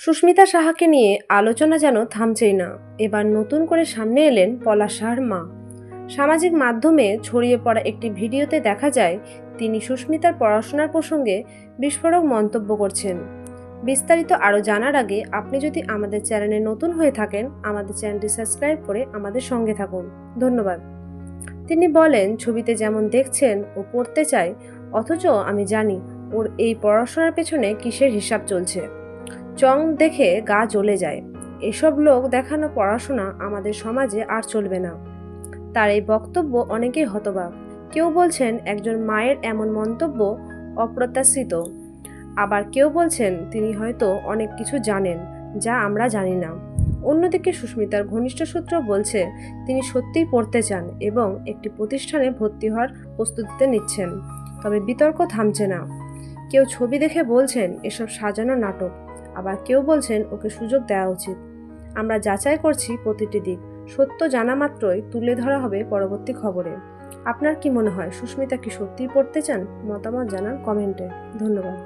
সুস্মিতা সাহাকে নিয়ে আলোচনা যেন থামছেই না। এবার নতুন করে সামনে এলেন পলাশ মা। সামাজিক মাধ্যমে ছড়িয়ে পড়া একটি ভিডিওতে দেখা যায়, তিনি সুস্মিতার পড়াশোনার প্রসঙ্গে বিস্ফোরক মন্তব্য করছেন। বিস্তারিত আরও জানার আগে আপনি যদি আমাদের চ্যানেলে নতুন হয়ে থাকেন, আমাদের চ্যানেলটি সাবস্ক্রাইব করে আমাদের সঙ্গে থাকুন। ধন্যবাদ। তিনি বলেন, ছবিতে যেমন দেখছেন ও পড়তে চায়, অথচ আমি জানি ওর এই পড়াশোনার পেছনে কিসের হিসাব চলছে। চং দেখে গা জ্বলে যায়। এসব লোক দেখানো পড়াশোনা আমাদের সমাজে আর চলবে না। তার এই বক্তব্য অনেকেই হতবাক। কেউ বলছেন একজন মায়ের এমন মন্তব্য অপ্রত্যাশিত। আবার কেউ বলছেন তিনি হয়তো অনেক কিছু জানেন যা আমরা জানি না। অন্যদিকে সুস্মিতার ঘনিষ্ঠ সূত্র বলছে, তিনি সত্যিই পড়তে চান এবং একটি প্রতিষ্ঠানে ভর্তি হওয়ার প্রস্তুতিতে নিচ্ছেন। তবে বিতর্ক থামছে না। কেউ ছবি দেখে বলছেন, এসব সাজানো নাটক। আবার কেউ বলছেন ওকে সুযোগ দেওয়া উচিত। আমরা যাচাই করছি প্রতিটি দিক। সত্য জানা মাত্রই তুলে ধরা হবে পরবর্তী খবরে। আপনার কি মনে হয় সুস্মিতা কি সত্যিই পড়তে চান? মতামত জানান কমেন্টে। ধন্যবাদ।